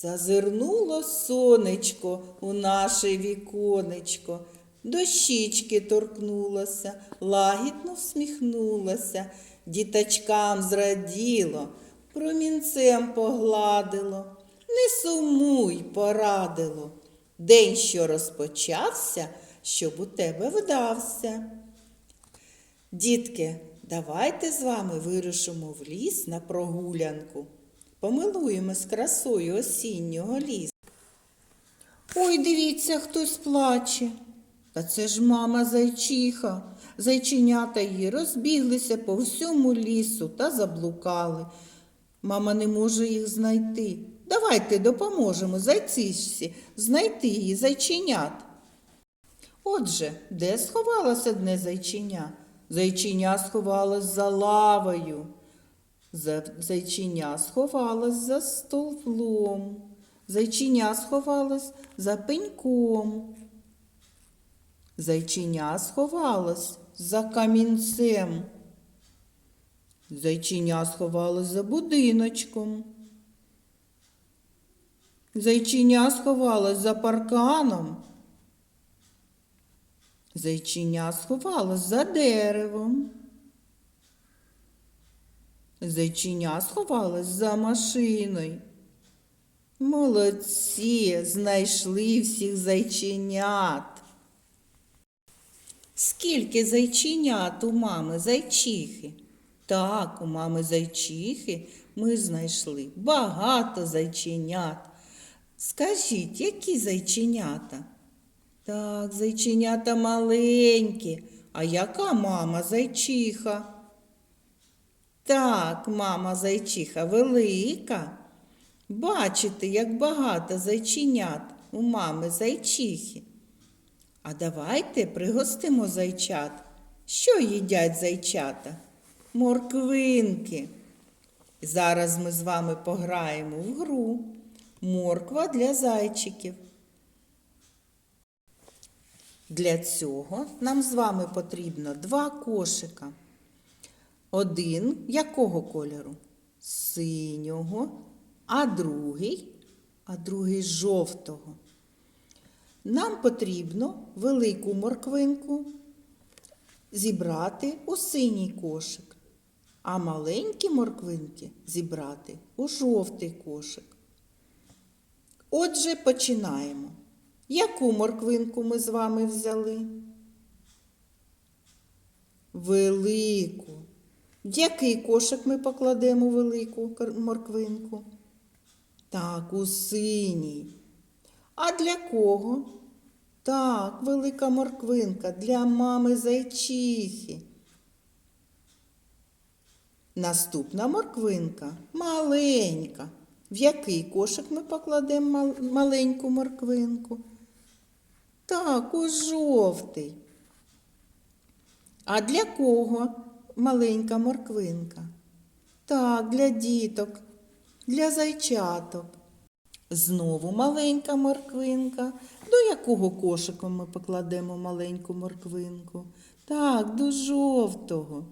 Зазирнуло сонечко у наше віконечко, до щічки торкнулося, лагідно всміхнулося, діточкам зраділо, промінцем погладило, не сумуй, порадило. День, що розпочався, щоб у тебе вдався. Дітки, давайте з вами вирушимо в ліс на прогулянку. Помилуємось красою осіннього лісу. Ой, дивіться, хтось плаче. Та це ж мама зайчиха. Зайченята її розбіглися по всьому лісу та заблукали. Мама не може їх знайти. Давайте допоможемо зайцишці знайти її зайченят. Отже, де сховалося одне зайчиня? Зайчиня сховалось за лавою. За- Зайчиня сховалось за стовлом. Зайчиня сховалось за пеньком. Зайчиня сховалось за камінцем. Зайчиня сховалось за будиночком. Зайчиня сховалось за парканом. Зайчиня сховалось за деревом. Зайчиня сховалось за машиною. Молодці, знайшли всіх зайченят. Скільки зайченят у мами зайчихи? Так, у мами зайчихи ми знайшли багато зайченят. Скажіть, які зайченята? Так, зайченята маленькі. А яка мама зайчиха? Так, мама зайчиха велика. Бачите, як багато зайченят у мами зайчихи. А давайте пригостимо зайчат. Що їдять зайчата? Морквинки. Зараз ми з вами пограємо в гру. Морква для зайчиків. Для цього нам з вами потрібно два кошика. Один якого кольору? Синього, а другий, а другий жовтого. Нам потрібно велику морквинку зібрати у синій кошик, а маленькі морквинки зібрати у жовтий кошик. Отже, починаємо. Яку морквинку ми з вами взяли? Велику. В який кошик ми покладемо велику морквинку? Так, у синій. А для кого? Так, велика морквинка для мами зайчихи. Наступна морквинка маленька. В який кошик ми покладемо маленьку морквинку? Так, у жовтий. А для кого маленька морквинка? Так, для діток, для зайчаток. Знову маленька морквинка. До якого кошику ми покладемо маленьку морквинку? Так, до жовтого.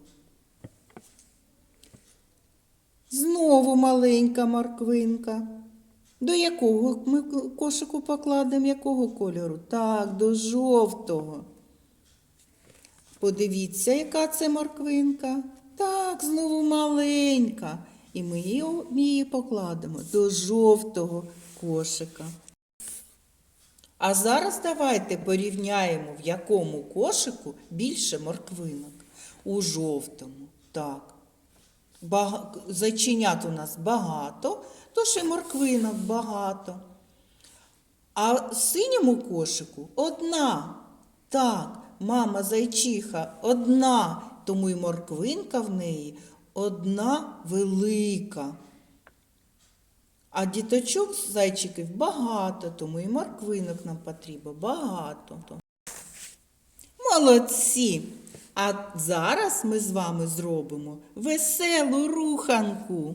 Знову маленька морквинка. До якого ми кошику покладемо якого кольору? Так, до жовтого. Подивіться, яка це морквинка. Так, знову маленька. І ми її, покладемо до жовтого кошика. А зараз давайте порівняємо, в якому кошику більше морквинок. У жовтому. Так. Бага... Зайченят у нас багато, тож і морквинок багато. А в синьому кошику одна. Так, мама зайчиха одна, тому і морквинка в неї одна велика. А діточок зайчиків багато, тому і морквинок нам потрібно багато. Молодці! А зараз ми з вами зробимо веселу руханку.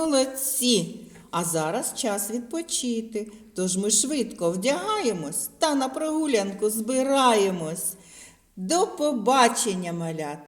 Молодці! А зараз час відпочити. Тож ми швидко вдягаємось та на прогулянку збираємось. До побачення, малят!